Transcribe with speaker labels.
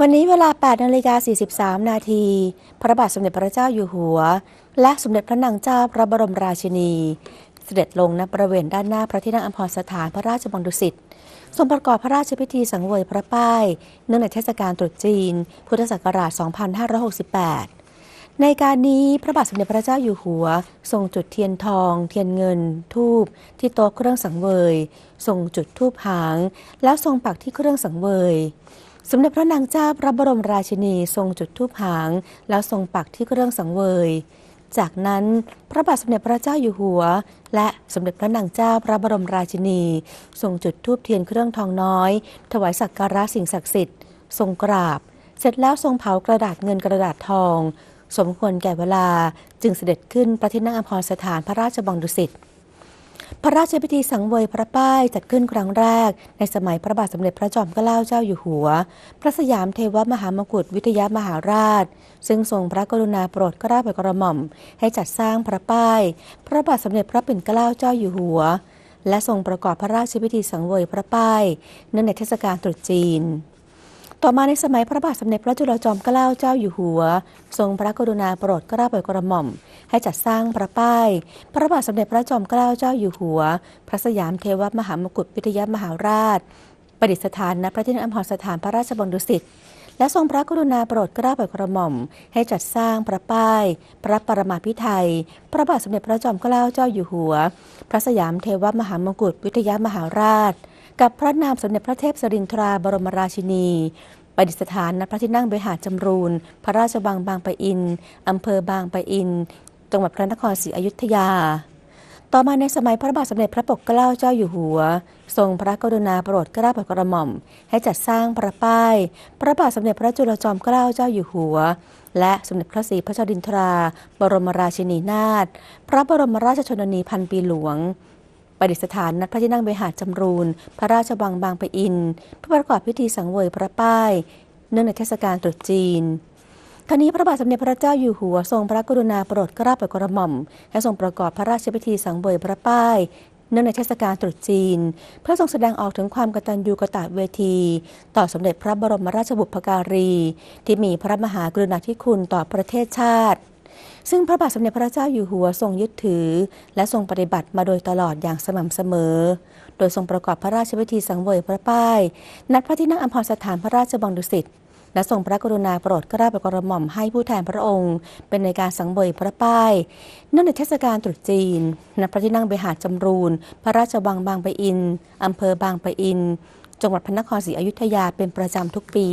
Speaker 1: วันนี้เวลา 8นาฬิกา43 นาที พระบาทสมเด็จพระเจ้าอยู่หัว และสมเด็จพระนางเจ้าพระบรมราชินี เสด็จลงณบริเวณด้านหน้าพระที่นั่งอัมพรสถานพระราชวังดุสิตทรงประกอบพระราชพิธีสังเวยพระป้าย เนื่องในเทศกาลตรุษจีน พุทธศักราช 2568 ในการนี้พระบาทสมเด็จพระเจ้าอยู่หัว ทรงจุดเทียนทอง เทียนเงิน ทูบที่โต๊ะเครื่องสังเวย ทรงจุดทูบหาง แล้วทรงปักที่เครื่องสังเวย สมเด็จพระนางเจ้าพระบรมราชินีทรงจุดธูปหาง แล้วทรงปักที่เครื่องสังเวย จากนั้นพระบาทสมเด็จพระเจ้าอยู่หัว และสมเด็จพระนางเจ้าพระบรมราชินี ทรงจุดธูปเทียนเครื่องทองน้อย ถวายสักการะสิ่งศักดิ์สิทธิ์ ทรงกราบ เสร็จแล้วทรงเผากระดาษเงินกระดาษทอง สมควรแก่เวลาจึงเสด็จขึ้นพระที่นั่งอภรสถานพระราชวังดุสิต พระราชพิธีสังเวยพระป้ายจัดขึ้นครั้งแรก ในสมัยพระบาทสมเด็จพระจอมเกล้าเจ้าอยู่หัว พระสยามเทวมหามกุฏวิทยามหาราช ซึ่งทรงพระกรุณาโปรดเกล้าโปรดกระหม่อม ให้จัดสร้างพระป้าย พระบาทสมเด็จพระปิ่นเกล้าเจ้าอยู่หัว และทรงประกอบพระราชพิธีสังเวยพระป้ายเนื่องในเทศกาลตรุษจีน ต่อมาในสมัยพระบาทสมเด็จพระจุลจอมเกล้าเจ้าอยู่หัว ทรงพระกรุณาโปรดเกล้าโปรดกระหม่อม ให้จัดสร้างพระป้าย พระบาทสมเด็จพระจอมเกล้าเจ้าอยู่หัว พระสยามเทวมหามกุฏวิทยามหาราช ประดิษฐานณพระที่นั่งอมรสถานพระราชวังดุสิตและทรงพระกรุณาโปรดเกล้าโปรดกระหม่อม ให้จัดสร้างพระป้าย พระปรมาภิไธยพระบาทสมเด็จพระจอมเกล้าเจ้าอยู่หัว พระสยามเทวมหามกุฏวิทยามหาราช กับพระนามสมเด็จพระเทพสรินทราบรมราชินีประดิษฐานณพระที่นั่งเบหาจำรูน พระราชวังบางปะอิน อำเภอบางปะอิน จังหวัดพระนครศรีอยุธยา ต่อมาในสมัยพระบาทสมเด็จพระปกเกล้าเจ้าอยู่หัว ทรงพระกรุณาโปรดเกล้าโปรดกระหม่อม ให้จัดสร้างพระป้าย พระบาทสมเด็จพระจุลจอมเกล้าเจ้าอยู่หัว และสมเด็จพระศรีพระเจ้าดินทรา บรมราชินีนาถ พระบรมราชชนนีพันปีหลวง ประดิษฐานณพระที่นั่งเบหาจำรูน พระราชวังบางปะอินเพื่อประกอบพิธีสังเวยพระป้าย เนื่องในเทศกาลตรุษจีนทั้นี้พระบาทสมเด็จพระเจ้าอยู่หัวทรงพระกรุณาโปรดเกล้าโปรดกระหม่อมให้ทรงประกอบพระราชพิธีสังเวยพระป้ายเนื่องในเทศกาลตรุษจีน เพื่อทรงแสดงออกถึงความกตัญญูกตเวที ต่อสมเด็จพระบรมราชบุพการี ที่มีพระมหากรุณาธิคุณต่อประเทศชาติ ซึ่งพระบาทสมเด็จพระเจ้าอยู่หัวทรงยึดถือ และทรงปฏิบัติมาโดยตลอดอย่างสม่ำเสมอ โดยทรงประกอบพระราชพิธีสังเวยพระป้ายณพระที่นั่งอัมพรสถานพระราชวังดุสิตและทรงพระกรุณาโปรดเกล้าโปรดกระหม่อมให้ผู้แทนพระองค์ เป็นในการสังเวยพระป้ายเนื่องในเทศกาลตรุษจีนณพระที่นั่งเบหาจำรูน พระราชวังบางปะอิน อำเภอบางปะอิน จังหวัดพระนครศรีอยุธยาเป็นประจำทุกปี